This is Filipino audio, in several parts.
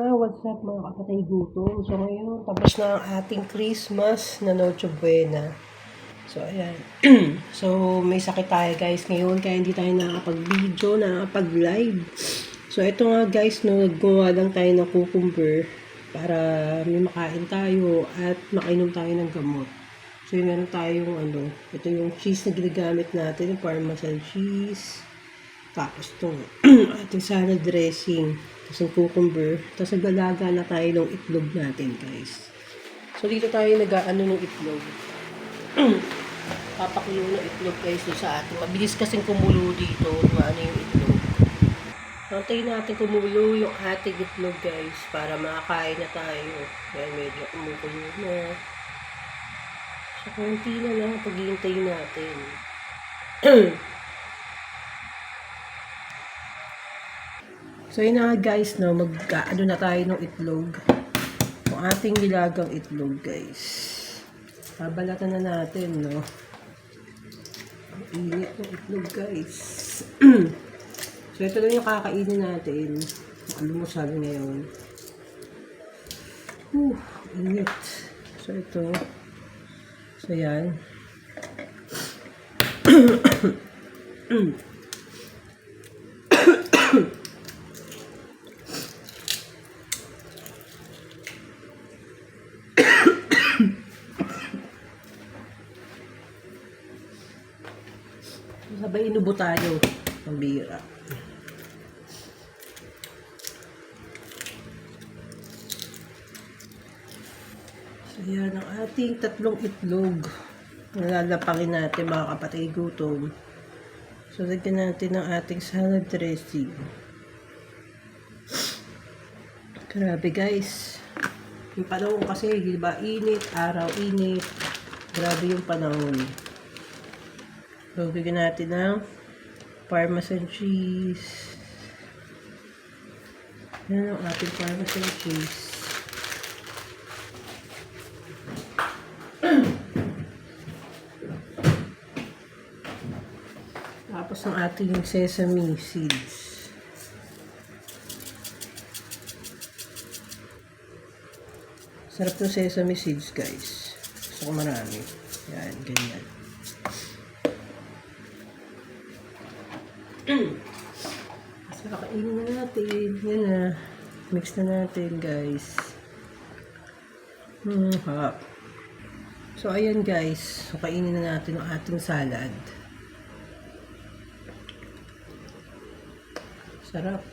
Ah, what's up mga kapatay gutom? So ngayon, tapos na ang ating Christmas na Noche Buena. So ayan. so may sakit tayo guys ngayon kaya hindi tayo nakakapag-video, nakakapag-live. So ito nga guys, no, naggawa lang tayo ng cucumber para may makain tayo at makainom tayo ng gamot. So yung meron tayong ano, ito yung cheese na ginagamit natin, yung parmesan cheese. Tapos itong ating salad dressing. Tapos yung cucumber. Tapos naglalaga na tayo ng itlog natin, guys. So, dito tayo nag-ano ng itlog. Papakulo ng itlog, guys, sa atin. Mabilis kasing kumulo dito. Maano yung itlog. Antayin natin kumulo yung ating itlog, guys. Para makakain na tayo. Kaya medyo kumukulo na. So, konti na lang paghihintay natin. So yun nga guys, no, mag ano na tayo ng itlog. Yung ating nilagang itlog guys. Babalatan na natin, no. Ang init ng itlog guys. so ito lang yung kakainin natin. Almusal ngayon. Whew, init. So ito. So yan. inubo tayo. Ang bira. So yan ang ating tatlong itlog. Nalalapangin natin mga kapatid gutom. So lagyan natin ang ating salad dressing. Grabe guys. Yung panahon kasi, di ba, init, araw init. Grabe yung panahon. So, bigyan natin ng parmesan cheese. Yan ang ating parmesan cheese. Tapos ang ating sesame seeds. Sarap ng sesame seeds, guys. Gusto ko marami. Yan, ganyan. So, kainin na natin. Yan na. Mix na natin, guys. Hmm, harap. So, ayan, guys. So, kainin na natin ang ating salad. Sarap.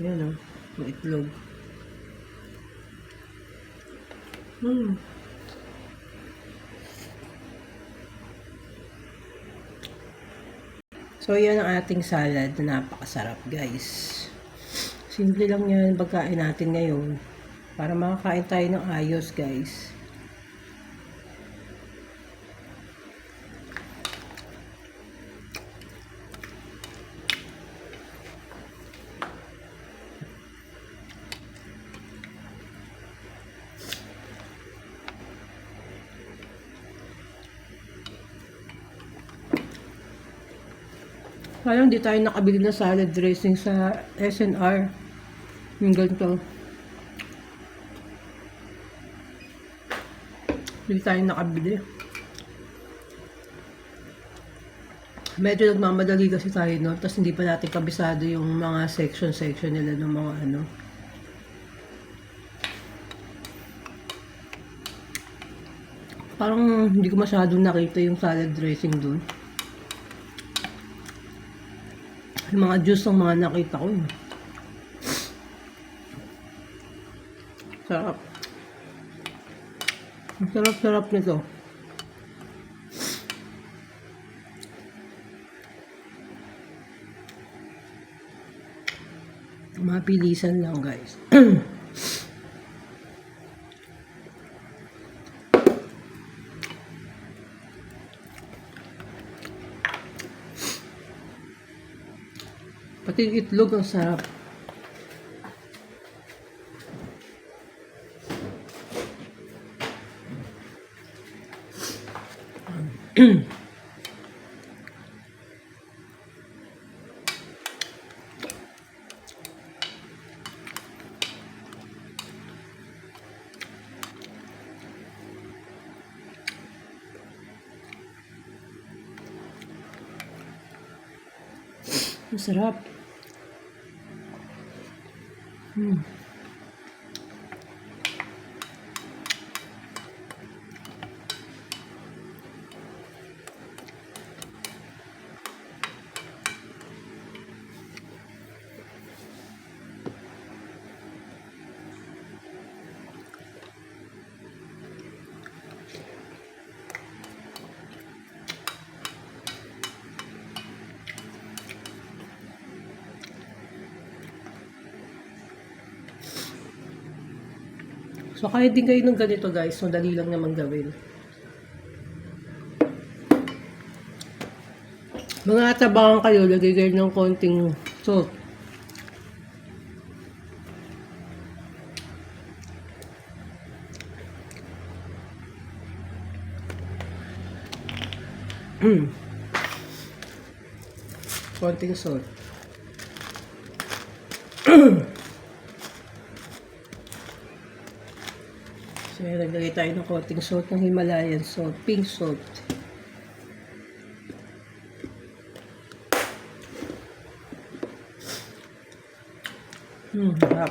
Yan, oh. Yung itlog. Hmm. So, yan ang ating salad na napakasarap, guys. Simple lang yan pagkain natin ngayon. Para makakain tayo ng ayos, guys. Sayang di tayo nakabili ng salad dressing sa SNR. Yung ganito. Hindi tayo nakabili. Medyo nagmamadali kasi tayo no, tapos hindi pa natin kabisado yung mga section-section nila ng mga ano. Parang hindi ko masyadong nakita yung salad dressing doon. Yung mga juice ang mga nakita ko. eh. Sarap. Ang sarap-sarap nito. Mapilisan lang guys. Pati yung itlog ang sarap. Masarap. Hmm. So, kahit din kayo ng ganito guys, madali lang naman gawin. Mga tabangan kayo, lagay kayo ng konting salt. Konting salt. So, naglagay tayo ng konting salt ng Himalayan salt, pink salt. Hmm, harap.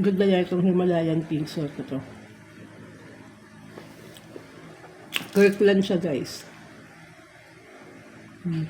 Ganda niya itong Himalayan pink salt na to. Kirkland siya guys. Hmm.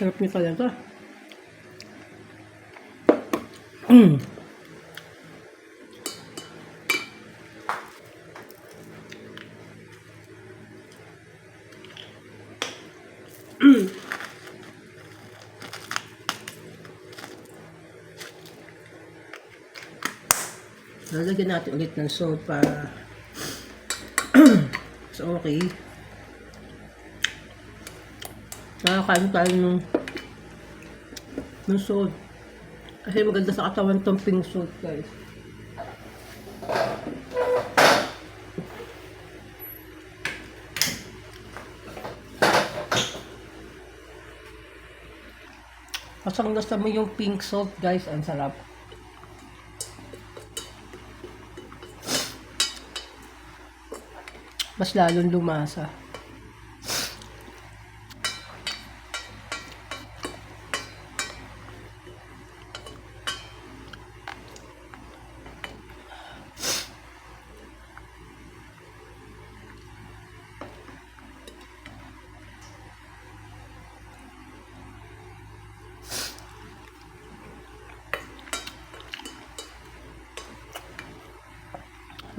Sarap niya talaga. Mm. Lalagyan natin ulit ng para so okay. Nakakain tayo ng ng salt. Kasi maganda sa katawan tong pink salt, guys. Pasang gusto mo yung pink salt, guys. Ang sarap. Mas lalong lumasa.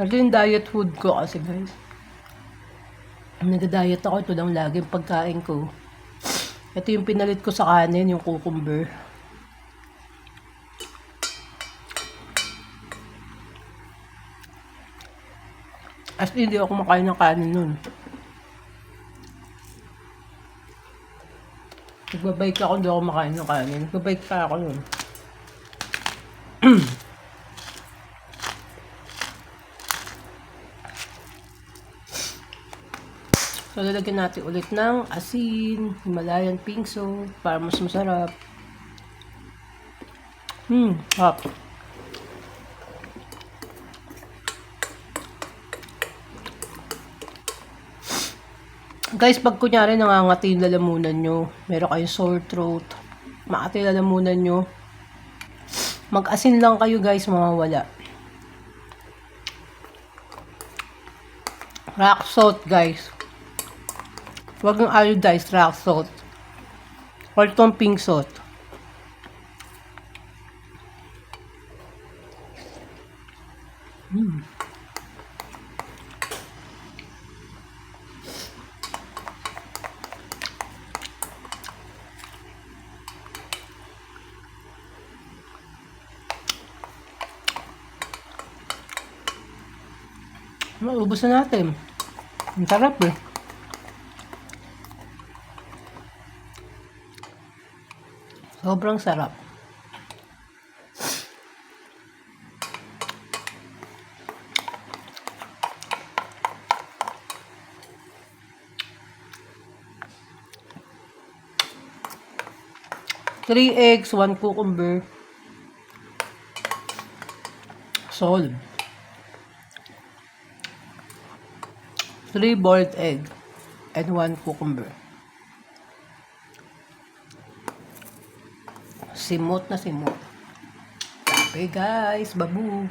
Ito yung diet food ko kasi guys. Nag-diet ako, ito lang laging pagkain ko. Ito yung pinalit ko sa kanin, yung cucumber. As in, hindi ako makain ng kanin nun. Nagbabike ako, hindi ako makain ng kanin. Nagbabike pa ako nun. So, lalagyan natin ulit ng asin, Himalayan pink salt, para mas masarap. Hmm, hap. Guys, pag kunyari nangangati yung lalamunan nyo, meron kayong sore throat, maati lalamunan nyo, mag-asin lang kayo guys, mawawala. Rock salt guys. Huwag yung iodized rock salt. Or itong pink salt. Mm. Maubos na natin. Ang sarap eh. Sobrang sarap. Three eggs, one cucumber. Solve. Three boiled egg and one cucumber. Simot na simot. Okay guys, babu.